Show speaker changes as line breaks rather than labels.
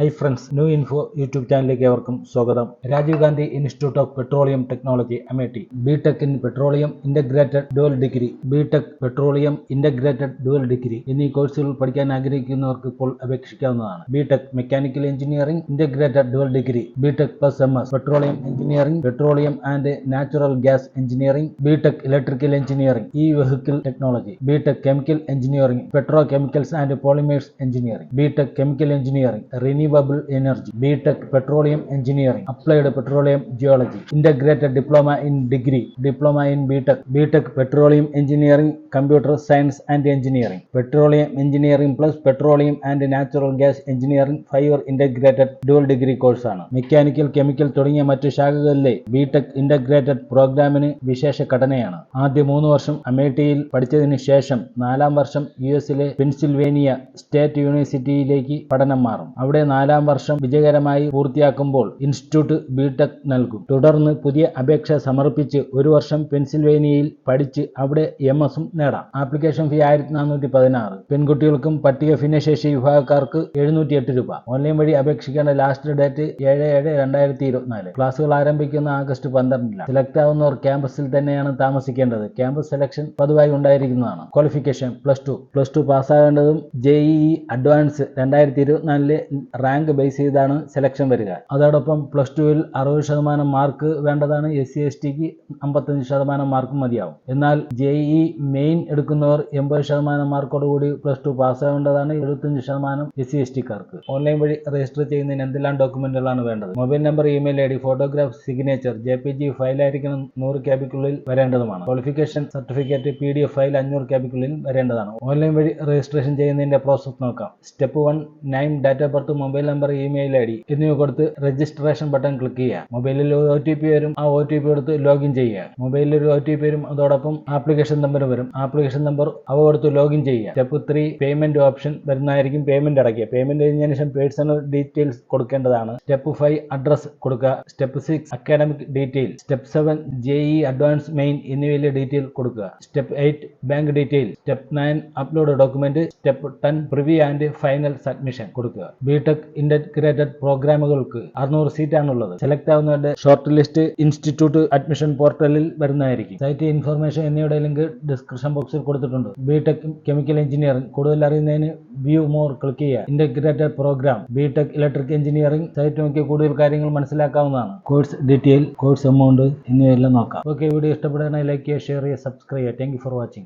Hi friends new info YouTube ചാനലിലേക്ക് ഏവർക്കും സ്വാഗതം. Rajiv Gandhi institute of petroleum technology Amethi B Tech in petroleum integrated dual degree B tech petroleum integrated dual degree എന്നീ കോഴ്സുകൾ പഠിക്കാൻ ആഗ്രഹിക്കുന്നവർക്ക് ഇപ്പോൾ അപേക്ഷിക്കാവുന്നതാണ്. B tech mechanical engineering integrated dual degree B tech plus M S petroleum engineering petroleum and natural gas engineering B tech electrical engineering E vehicle technology B tech chemical engineering petro chemicals and polymers engineering B tech chemical engineering renewable energy B tech petroleum engineering applied petroleum geology integrated diploma in degree diploma in B tech B tech petroleum engineering computer science and engineering petroleum engineering plus petroleum and natural gas engineering five integrated dual degree കോഴ്സാണ് mechanical chemical തുടങ്ങിയ മറ്റു ശാഖകളിലെ B tech integrated പ്രോഗ്രാമിന് വിശേഷ ഘടനയാണ്. ആദ്യ മൂന്ന് വർഷം അമേഠിയിൽ പഠിച്ചതിന് ശേഷം നാലാം വർഷം യു എസിലെ പെൻസിൽവേനിയ സ്റ്റേറ്റ് യൂണിവേഴ്സിറ്റിയിലേക്ക് പഠനം മാറും. അവിടെ നാലാം വർഷം വിജയകരമായി പൂർത്തിയാക്കുമ്പോൾ ഇൻസ്റ്റിറ്റ്യൂട്ട് ബിടെക് നൽകും. തുടർന്ന് പുതിയ അപേക്ഷ സമർപ്പിച്ച് ഒരു വർഷം പെൻസിൽവേനിയയിൽ പഠിച്ച് അവിടെ എം എസും നേടാം. ആപ്ലിക്കേഷൻ ഫീ ആയിരത്തി നാനൂറ്റി പതിനാറ് പെൺകുട്ടികൾക്കും പട്ടിക ഭിന്നശേഷി വിഭാഗക്കാർക്ക് എഴുന്നൂറ്റി എട്ട് രൂപ. ഓൺലൈൻ വഴി അപേക്ഷിക്കേണ്ട ലാസ്റ്റ് ഡേറ്റ് ഏഴ് ഏഴ് രണ്ടായിരത്തി ഇരുപത്തിനാല് ക്ലാസുകൾ ആരംഭിക്കുന്ന ആഗസ്റ്റ് പന്ത്രണ്ടിലാണ് സെലക്ട് ആവുന്നവർ ക്യാമ്പസിൽ തന്നെയാണ് താമസിക്കേണ്ടത്. ക്യാമ്പസ് സെലക്ഷൻ പതിവായി ഉണ്ടായിരിക്കുന്നതാണ്. Qualification plus two. Plus two പാസ്സാകേണ്ടതും JEE advance രണ്ടായിരത്തി ഇരുപത്തിനാലിലെ റാങ്ക് ബേസ് ചെയ്താണ് സെലക്ഷൻ വരിക. അതോടൊപ്പം പ്ലസ് ടുവിൽ അറുപത് ശതമാനം മാർക്ക് വേണ്ടതാണ് എസ് സി എസ് ടിക്ക് അമ്പത്തഞ്ച് ശതമാനം മാർക്ക് മതിയാവും. എന്നാൽ ജെ ഇ മെയിൻ എടുക്കുന്നവർ എൺപത് ശതമാനം മാർക്കോടുകൂടി പ്ലസ് ടു പാസ്സാവേണ്ടതാണ് എഴുപത്തഞ്ച് ശതമാനം എസ് സി എസ് ടിക്കാർക്ക് ഓൺലൈൻ വഴി രജിസ്റ്റർ ചെയ്യുന്നതിന് എന്തെല്ലാം ഡോക്യുമെന്റുകളാണ് വേണ്ടത്? Mobile number email I D photograph signature J P G ഫയലായിരിക്കണം നൂറ് ക്യാബിക്കുള്ളിൽ വരേണ്ടതുമാണ്. Qualification certificate P D F file അഞ്ഞൂറ് ക്യാബിക്കുള്ളിൽ വരേണ്ടതാണ്. ഓൺലൈൻ വഴി രജിസ്ട്രേഷൻ ചെയ്യുന്നതിന്റെ പ്രോസസ് നോക്കാം. Step one name date birth mobile number email I D എന്നിവ കൊടുത്ത് രജിസ്ട്രേഷൻ ബട്ടൺ ക്ലിക്ക് ചെയ്യുക. മൊബൈലിൽ ഒരു ഒ ടി പി വരും. ആ ഒ ടി പി കൊടുത്ത് ലോഗിൻ ചെയ്യുക. മൊബൈലിൽ ഒരു ഒ ടി പി വരും. അതോടൊപ്പം ആപ്ലിക്കേഷൻ നമ്പർ വരും. ആപ്ലിക്കേഷൻ നമ്പർ അവ കൊടുത്ത് ലോഗിൻ ചെയ്യുക. സ്റ്റെപ്പ് ത്രീ പേയ്മെന്റ് ഓപ്ഷൻ വരുന്നതായിരിക്കും പേയ്മെന്റ് അടയ്ക്കുക. പേയ്മെന്റ് കഴിഞ്ഞതിന് ശേഷം പേഴ്സണൽ ഡീറ്റെയിൽസ് കൊടുക്കേണ്ടതാണ്. സ്റ്റെപ്പ് ഫൈവ് അഡ്രസ് കൊടുക്കുക. Step six academic detail step seven J E advance main എന്നിവയിലെ ഡീറ്റെയിൽ കൊടുക്കുക. Step eight bank detail step nine upload document step ten preview and final submission കൊടുക്കുക. B Tech integrated പ്രോഗ്രാമുകൾക്ക് അറുന്നൂറ് സീറ്റാണുള്ളത്. Select ആവുന്നവരുടെ short list institute admission പോർട്ടലിൽ വരുന്നതായിരിക്കും. Site information എന്നിവയുടെ ലിങ്ക് ഡിസ്ക്രിപ്ഷൻ ബോക്സിൽ കൊടുത്തിട്ടുണ്ട്. ബിടെക് കെമിക്കൽ എഞ്ചിനീയറിംഗ് കൂടുതൽ അറിയുന്നതിന് വ്യൂ മോർ ക്ലിക്ക് ചെയ്യുക. Integrated program B Tech electric engineering site നോക്കി കൂടുതൽ കാര്യങ്ങൾ മനസ്സിലാക്കാവുന്നതാണ്. കോഴ്സ് ഡീറ്റെയിൽ കോഴ്സ് എമൗണ്ട് എന്നിവയെല്ലാം നോക്കാം. ഓക്കെ വീഡിയോ ഇഷ്ടപ്പെടുകയാണെങ്കിൽ ലൈക്ക് ചെയ്യുക ഷെയർ ചെയ്യുക സബ്സ്ക്രൈബ് ചെയ്യുക. Thank for watching